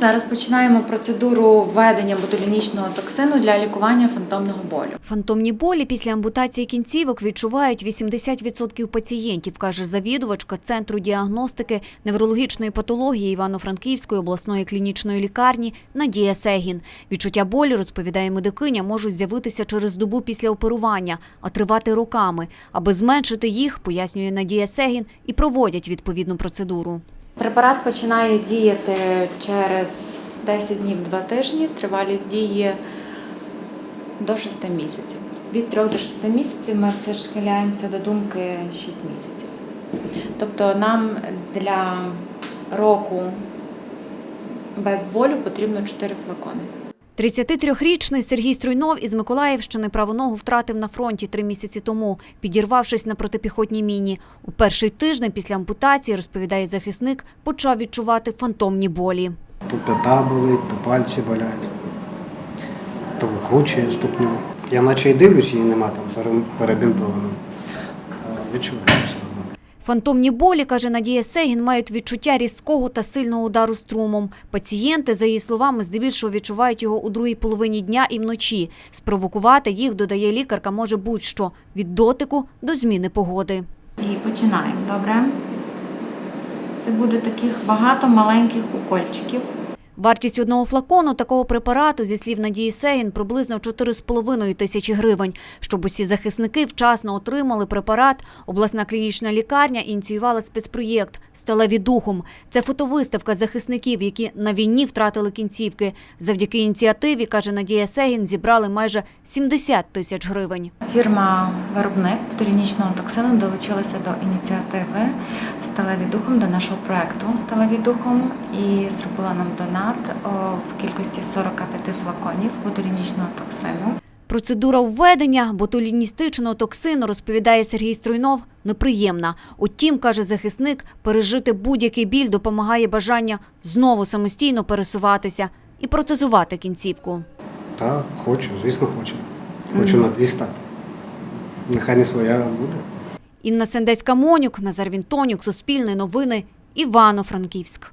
Зараз починаємо процедуру введення ботулінічного токсину для лікування фантомного болю. Фантомні болі після ампутації кінцівок відчувають 80% пацієнтів, каже завідувачка Центру діагностики неврологічної патології Івано-Франківської обласної клінічної лікарні Надія Сегін. Відчуття болю, розповідає медикиня, можуть з'явитися через добу після оперування, а тривати роками. Аби зменшити їх, пояснює Надія Сегін, і проводять відповідну процедуру. Препарат починає діяти через 10 днів 2 тижні, тривалість дії до 6 місяців. Від 3 до 6 місяців ми все ж схиляємося до думки 6 місяців. Тобто нам для року без болю потрібно 4 флакони. 33-річний Сергій Струйнов із Миколаївщини праву ногу втратив на фронті три місяці тому, підірвавшись на протипіхотній міні. У перший тиждень після ампутації, розповідає захисник, почав відчувати фантомні болі. То п'ята болить, то пальці болять, то викручує ступню. Я наче й дивлюсь, її нема там перебінтовано. А Відчуваю. Фантомні болі, каже Надія Сегін, мають відчуття різкого та сильного удару струмом. Пацієнти, за її словами, здебільшого відчувають його у другій половині дня і вночі. Спровокувати їх, додає лікарка, може будь-що – від дотику до зміни погоди. І починаємо, добре? Це буде таких багато маленьких укольчиків. Вартість одного флакону такого препарату, зі слів Надії Сегін, приблизно 4,5 тисячі гривень. Щоб усі захисники вчасно отримали препарат, обласна клінічна лікарня ініціювала спецпроєкт «Сталеві духом». Це фотовиставка захисників, які на війні втратили кінцівки. Завдяки ініціативі, каже Надія Сегін, зібрали майже 70 тисяч гривень. Фірма виробник ботулінічного токсину долучилася до ініціативи Сталеві духом до нашого проекту Сталеві духом і зробила нам донат о, в кількості 45 флаконів ботулінічного токсину. Процедура введення ботуліністичного токсину, розповідає Сергій Струйнов, неприємна. Утім, каже захисник, пережити будь-який біль допомагає бажання знову самостійно пересуватися і протезувати кінцівку. Так, хочу, звісно, хочу. Хочу на дві стати. Нехай не своя буде. Інна Сендецька-Монюк, Назар Вінтонюк, Суспільне новини, Івано-Франківськ.